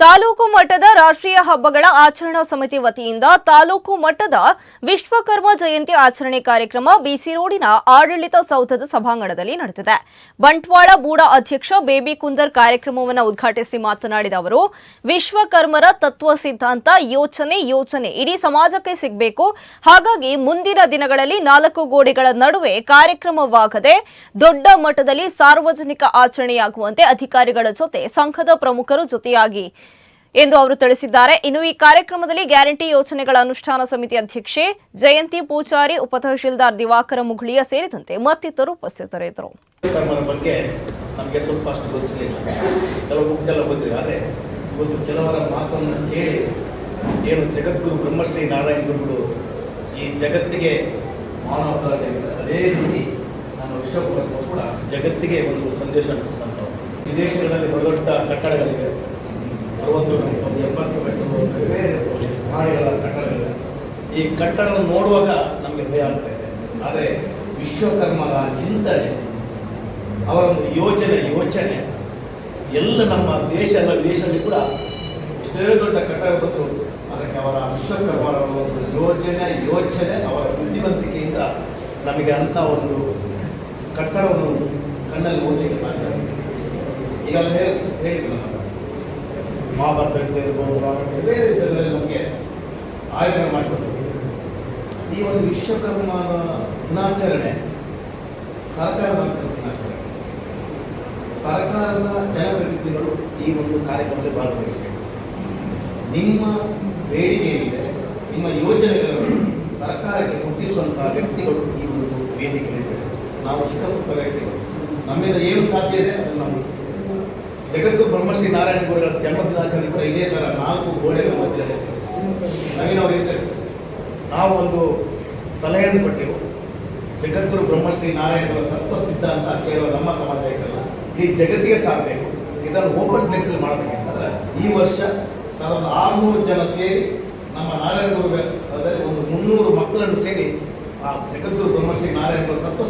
ತಾಲೂಕು ಮಟ್ಟದ ರಾಷ್ಟ್ರೀಯ ಹಬ್ಬಗಳ ಆಚರಣಾ ಸಮಿತಿ ವತಿಯಿಂದ ತಾಲೂಕು ಮಟ್ಟದ ವಿಶ್ವಕರ್ಮ ಜಯಂತಿ ಆಚರಣೆ ಕಾರ್ಯಕ್ರಮ ಬಿಸಿ ರೋಡಿನ ಆಡಳಿತ ಸೌಧದ ಸಭಾಂಗಣದಲ್ಲಿ ನಡೆದಿದೆ. ಬಂಟ್ವಾಳ ಬೂಡ ಅಧ್ಯಕ್ಷ ಬೇಬಿ ಕುಂದರ್ ಕಾರ್ಯಕ್ರಮವನ್ನು ಉದ್ಘಾಟಿಸಿ ಮಾತನಾಡಿದ ಅವರು, ವಿಶ್ವಕರ್ಮರ ತತ್ವ ಸಿದ್ಧಾಂತ ಯೋಚನೆ ಯೋಚನೆ ಇಡೀ ಸಮಾಜಕ್ಕೆ ಸಿಗಬೇಕು. ಹಾಗಾಗಿ ಮುಂದಿನ ದಿನಗಳಲ್ಲಿ ನಾಲ್ಕು ಗೋಡೆಗಳ ನಡುವೆ ಕಾರ್ಯಕ್ರಮವಾಗದೆ ದೊಡ್ಡ ಮಟ್ಟದಲ್ಲಿ ಸಾರ್ವಜನಿಕ ಆಚರಣೆಯಾಗುವಂತೆ ಅಧಿಕಾರಿಗಳ ಜೊತೆ ಸಂಘದ ಪ್ರಮುಖರು ಜೊತೆಯಾಗಿ ಎಂದು ಅವರು ತಿಳಿಸಿದ್ದಾರೆ. ಇನ್ನು ಈ ಕಾರ್ಯಕ್ರಮದಲ್ಲಿ ಗ್ಯಾರಂಟಿ ಯೋಜನೆಗಳ ಅನುಷ್ಠಾನ ಸಮಿತಿ ಅಧ್ಯಕ್ಷೆ ಜಯಂತಿ ಪೂಜಾರಿ, ಉಪತಹಶೀಲ್ದಾರ್ ದಿವಾಕರ ಮುಘಳಿಯ ಸೇರಿದಂತೆ ಮತ್ತಿತರರು ಉಪಸ್ಥಿತರಿದ್ದರು. ಏನು ಜಗದ್ಗುರು ಬ್ರಹ್ಮಶ್ರೀ ನಾರಾಯಣ ಗುರುಗಳು ಈ ಜಗತ್ತಿಗೆ ಮಾನವತಾವಾಗಿದೆ ಅದೇ ರೀತಿ ನಾನು ವಿಶ್ವಕರ್ಮ ಕೂಡ ಜಗತ್ತಿಗೆ ಒಂದು ಸಂದೇಶ ವಿದೇಶಗಳಲ್ಲಿ ದೊಡ್ಡ ದೊಡ್ಡ ಕಟ್ಟಡಗಳಿವೆ. ಅರವತ್ತು ಒಂದು ಬೇರೆ ಮಹಡಿಗಳ ಕಟ್ಟಡಗಳಿವೆ ಈ ಕಟ್ಟಡ ನೋಡುವಾಗ ನಮಗೆ ಭಯ ಆಗ್ತಾ ಇದೆ. ಆದರೆ ವಿಶ್ವಕರ್ಮರ ಚಿಂತನೆ ಅವರ ಒಂದು ಯೋಜನೆ ಯೋಚನೆ, ಎಲ್ಲ ನಮ್ಮ ದೇಶ, ಎಲ್ಲ ವಿದೇಶದಲ್ಲಿ ಕೂಡ ಎಷ್ಟೇ ದೊಡ್ಡ ಕಟ್ಟಡ ಬಂದರು ಅದಕ್ಕೆ ಅವರ ವಿಶ್ವಕರ್ಮರ ಒಂದು ಯೋಜನೆ, ಯೋಚನೆ, ಅವರ ಬುದ್ಧಿವಂತಿಕೆಯಿಂದ ನಮಗೆ ಅಂಥ ಒಂದು ಕಟ್ಟಡವನ್ನು ಕಣ್ಣಲ್ಲಿ ಓದಲಿಕ್ಕೆ ಸಾಧ್ಯ. ಈಗಲ್ಲ ಹೇಳಿದ್ರು ಮಹಾಭಾರತ ಇರ್ಬೋದು ಬೇರೆ ಇದರಲ್ಲಿ ನಮಗೆ ಆಯೋಜನೆ ಮಾಡಿಕೊಂಡು ಈ ಒಂದು ವಿಶ್ವಕರ್ಮ ದಿನಾಚರಣೆ ಸರ್ಕಾರ ದಿನಾಚರಣೆ. ಸರ್ಕಾರದ ಜನಪ್ರತಿನಿಧಿಗಳು ಈ ಒಂದು ಕಾರ್ಯಕ್ರಮದಲ್ಲಿ ಭಾಗವಹಿಸಬೇಕು. ನಿಮ್ಮ ಬೇಡಿಕೆ ಏನಿದೆ ನಿಮ್ಮ ಯೋಜನೆಗಳನ್ನು ಸರ್ಕಾರಕ್ಕೆ ಮುಟ್ಟಿಸುವಂತಹ ವ್ಯಕ್ತಿಗಳು ಈ ಒಂದು ವೇದಿಕೆಯಲ್ಲಿ ನಾವು ಇಷ್ಟಪಟ್ಟ ವ್ಯಕ್ತಿಗಳು. ನಮ್ಮಿಂದ ಏನು ಸಾಧ್ಯ ಇದೆ ಅದನ್ನು ನಾವು ಜಗದ್ಗುರು ಬ್ರಹ್ಮಶ್ರೀ ನಾರಾಯಣ ಗುರುಗಳ ಜನ್ಮದಿನಾಚರಣೆ ಕೂಡ ಇದೇ ಥರ ನಾಲ್ಕು ಗೋಡೆಗಳ ಮಧ್ಯೆ ನವೀನವರು ನಾವು ಒಂದು ಸಲಹೆಯನ್ನು ಕೊಟ್ಟೆವು. ಜಗದ್ಗುರು ಬ್ರಹ್ಮಶ್ರೀ ನಾರಾಯಣರ ತತ್ವ ಸಿದ್ಧಾಂತ ಕೇಳುವ ನಮ್ಮ ಸಮಾಜಕ್ಕಲ್ಲ ಈ ಜಗತ್ತಿಗೆ ಸಾಕಬೇಕು. ಇದನ್ನು ಓಪನ್ ಪ್ಲೇಸಲ್ಲಿ ಮಾಡಬೇಕಂತಂದ್ರೆ ಈ ವರ್ಷ ಸಾವಿರದ ಆರುನೂರು ಜನ ಸೇರಿ ನಮ್ಮ ನಾರಾಯಣ ಗುರುಗಳಲ್ಲಿ ಒಂದು ಮುನ್ನೂರು ಮಕ್ಕಳನ್ನು ಸೇರಿ ಆ ಜಗದ್ಗುರು ಬ್ರಹ್ಮಶ್ರೀ ನಾರಾಯಣ ಗುರು ತತ್ವ